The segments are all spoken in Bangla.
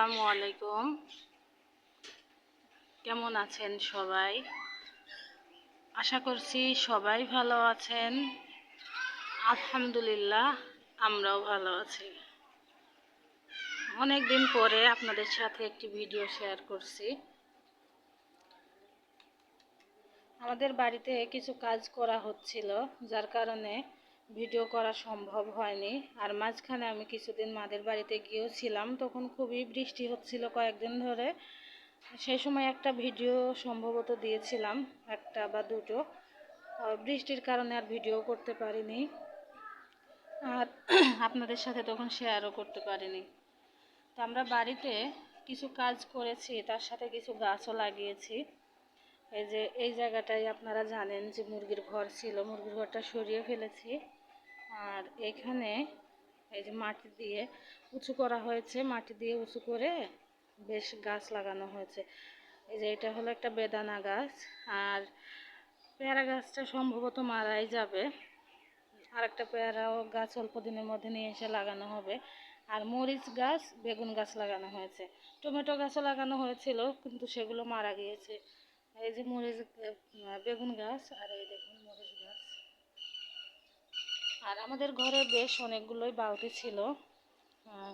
আসসালামু আলাইকুম। কেমন আছেন সবাই? আশা করছি সবাই ভালো আছেন। আলহামদুলিল্লাহ, আমরাও ভালো আছি। অনেক দিন পরে আপনাদের সাথে একটি ভিডিও শেয়ার করছি। আমাদের বাড়িতে কিছু কাজ করা হচ্ছিল, যার কারণে ভিডিও করা সম্ভব হয়নি। আর মাঝখানে আমি কিছুদিন মাদের বাড়িতে গিয়েও ছিলাম তখন খুবই বৃষ্টি হচ্ছিল কয়েকদিন ধরে। সেই সময় একটা ভিডিও সম্ভবত দিয়েছিলাম, একটা বা দুটো। বৃষ্টির কারণে আর ভিডিও করতে পারিনি। আর আপনাদের সাথে তখন শেয়ারও করতে পারিনি। তো আমরা বাড়িতে কিছু কাজ করেছি, তার সাথে কিছু গাছও লাগিয়েছি। এই যে, এই জায়গাটায় আপনারা জানেন যে মুরগির ঘর ছিল, মুরগির ঘরটা সরিয়ে ফেলেছি। আর এখানে এই যে মাটি দিয়ে উঁচু করা হয়েছে, মাটি দিয়ে উঁচু করে বেশ গাছ লাগানো হয়েছে। এই যে এটা হলো একটা বেদানা গাছ, আর পেয়ারা গাছটা সম্ভবত মারাই যাবে। আর একটা পেয়ারাও গাছ অল্প দিনের মধ্যে নিয়ে এসে লাগানো হবে। আর মরিচ গাছ, বেগুন গাছ লাগানো হয়েছে। টমেটো গাছও লাগানো হয়েছিল, কিন্তু সেগুলো মারা গিয়েছে। এই যে মরিচ বেগুন গাছ, আর এই দেখুন আর আমাদের ঘরে বেশ অনেকগুলোই বালতি ছিল।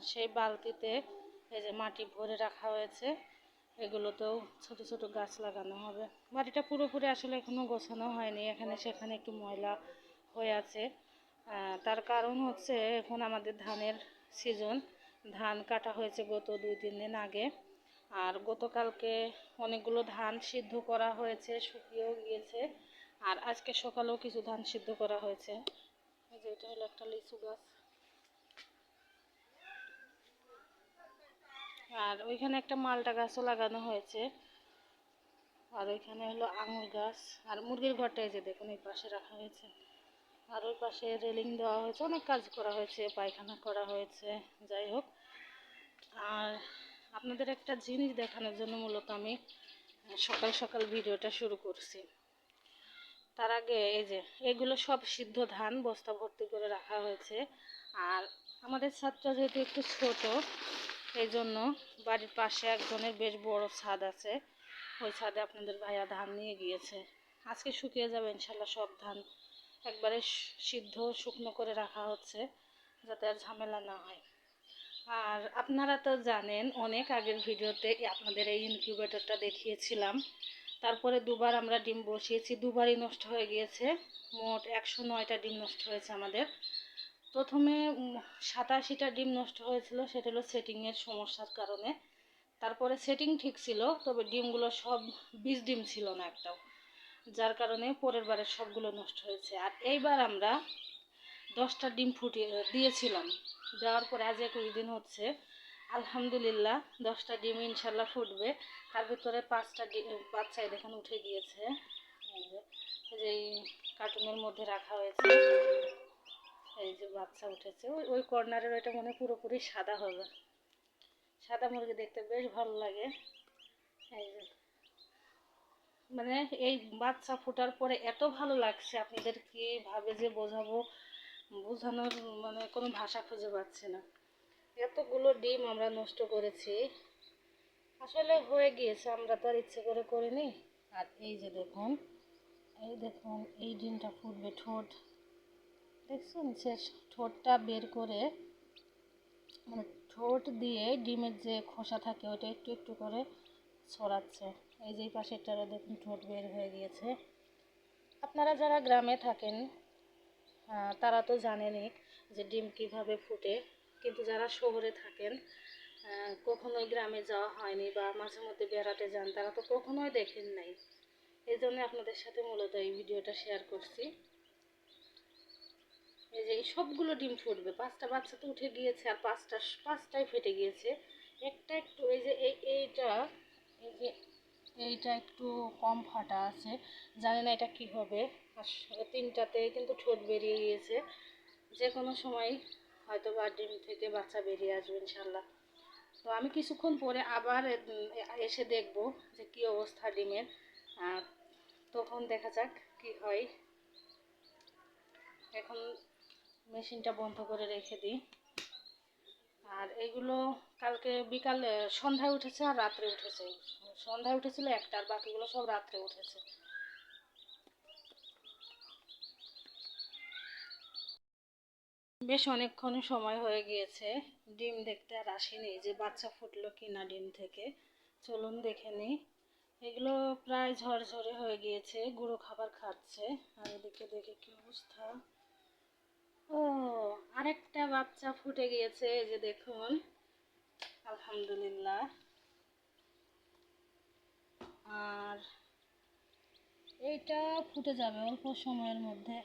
সেই বালতিতে এই যে মাটি ভরে রাখা হয়েছে, এগুলোতেও ছোট ছোট গাছ লাগানো হবে। বাড়িটা পুরোপুরি আসলে এখনও গোছানো হয়নি, এখানে সেখানে একটু ময়লা হয়ে আছে। তার কারণ হচ্ছে এখন আমাদের ধানের সিজন। ধান কাটা হয়েছে গত দুই, তিন দিন আগে। আর গতকালকে অনেকগুলো ধান সিদ্ধ করা হয়েছে, শুকিয়েও গিয়েছে। আর আজকে সকালেও কিছু ধান সিদ্ধ করা হয়েছে। যে এটা হলো একটা লিচু গাছ। আর ওইখানে একটা মালটা গাছও লাগানো হয়েছে। আর ওইখানে হলো আঙুর গাছ। আর মুরগির ঘরটা এই যে দেখুন, এই পাশে রাখা হয়েছে। আর ওই পাশে রেলিং দেওয়া হয়েছে, অনেক কাজ করা হয়েছে, পায়খানা করা হয়েছে, যাই হোক। আর আপনাদের একটা জিনিস দেখানোর জন্য মূলত আমি সকাল সকাল ভিডিওটা শুরু করছি। তার আগে এই যে, এগুলো সব সিদ্ধ ধান, বস্তা ভর্তি করে রাখা হয়েছে। আর আমাদের ছাদটা যেহেতু একটু ছোট, এই জন্য বাড়ির পাশে একজনের বেশ বড় ছাদ আছে। ওই ছাদে আপনাদের ভাইয়া ধান নিয়ে গিয়েছে। আজকে শুকিয়ে যাবে ইনশাল্লাহ সব ধান। একবারে সিদ্ধ, শুকনো করে রাখা হচ্ছে, যাতে আর ঝামেলা না হয়। আর আপনারা তো জানেন, অনেক আগের ভিডিওতে আপনাদের এই ইনকিউবেটরটা দেখিয়েছিলাম। তারপরে দুবার আমরা ডিম বসিয়েছি, দুবারই নষ্ট হয়ে গিয়েছে। মোট একশো নয়টা ডিম নষ্ট হয়েছে আমাদের। প্রথমে সাতাশিটা ডিম নষ্ট হয়েছিল, সেটা হলো সেটিংয়ের সমস্যার কারণে। তারপরে সেটিং ঠিক ছিল, তবে ডিমগুলো সব বিষ ডিম ছিল না একটাও, যার কারণে পরের বারের সবগুলো নষ্ট হয়েছে। আর এইবার আমরা দশটা ডিম ফুটিয়ে, দিয়েছিলাম। দেওয়ার পরে আজ একুশ দিন হচ্ছে আলহামদুলিল্লাহ, দশটা ডিম ইনশাল্লাহ ফুটবে। তার ভিতরে পাঁচটা ডিম বাচ্চাই দেখুন উঠে গিয়েছে। এই যে, এই কার্টুনের মধ্যে রাখা হয়েছে। এই যে বাচ্চা উঠেছে। ওই ওই কর্নারের ওইটা মনে পুরোপুরি সাদা হবে। সাদা মুরগি দেখতে বেশ ভালো লাগে। এই যে মানে এই বাচ্চা ফোটার পরে এত ভালো লাগছে আপনাদের কীভাবে যে বোঝাবো, বোঝানোর মানে কোনো ভাষা খুঁজে পাচ্ছে না। এতগুলো ডিম আমরা নষ্ট করেছি। আসলে হয়ে গিয়েছে, আমরা তো আর ইচ্ছে করে করিনি। আর এই যে দেখুন, এই দেখুন, এই ডিমটা ফুটবে ঠোঁট। দেখছেন, সে ঠোঁটটা বের করে মানে ঠোঁট দিয়ে ডিমের যে খোসা থাকে, ওটা একটু একটু করে ছড়াচ্ছে। এই যে এই পাশেরটারে দেখুন, ঠোঁট বের হয়ে গিয়েছে। আপনারা যারা গ্রামে থাকেন তারা তো জানেনই যে ডিম কীভাবে ফুটে। কিন্তু যারা শহরে থাকেন কখনোই গ্রামে যাওয়া হয়নি বা মাঝে মধ্যে বেড়াতে যান, তারা তো কখনোই দেখেন নাই। এই জন্য আপনাদের সাথে মূলত এই ভিডিওটা শেয়ার করছি। এই যে সবগুলো ডিম ফুটবে, পাঁচটা বাচ্চা তো উঠে গিয়েছে আর পাঁচটা, পাঁচটাই ফেটে গিয়েছে। একটা একটু এই যে এই, এইটা, এই যে এইটা একটু কম ফাটা আছে, জানি না এটা কি হবে। আর তিনটাতে কিন্তু ঠোঁট বেরিয়ে গিয়েছে। যে কোনো সময় হয়তো বা ডিম থেকে বাচ্চা বেরিয়ে আসবে ইনশাল্লাহ। তো আমি কিছুক্ষণ পরে আবার এসে দেখব যে কি অবস্থা ডিমের। তখন দেখা যাক কি হয়। এখন মেশিনটা বন্ধ করে রেখে দিই। আর এগুলো কালকে বিকাল সন্ধ্যায় উঠেছে আর রাত্রে উঠেছে। সন্ধ্যায় উঠেছিল একটা আর বাকিগুলো সব রাত্রে উঠেছে। বেশ অনেকক্ষণ সময় হয়ে গিয়েছে। ডিম দেখতে আর আসেনি যে বাচ্চা ফুটলো কিনা ডিম থেকে। চলুন দেখে নিই। এগুলো প্রায় ঝরঝরে হয়ে গিয়েছে, গুঁড়ো খাবার খাচ্ছে। আর এদিকে দেখে কি অবস্থা। ও, আরেকটা বাচ্চা ফুটে গিয়েছে, এই যে দেখুন। আলহামদুলিল্লাহ। আর এইটা ফুটে যাবে অল্প সময়ের মধ্যে.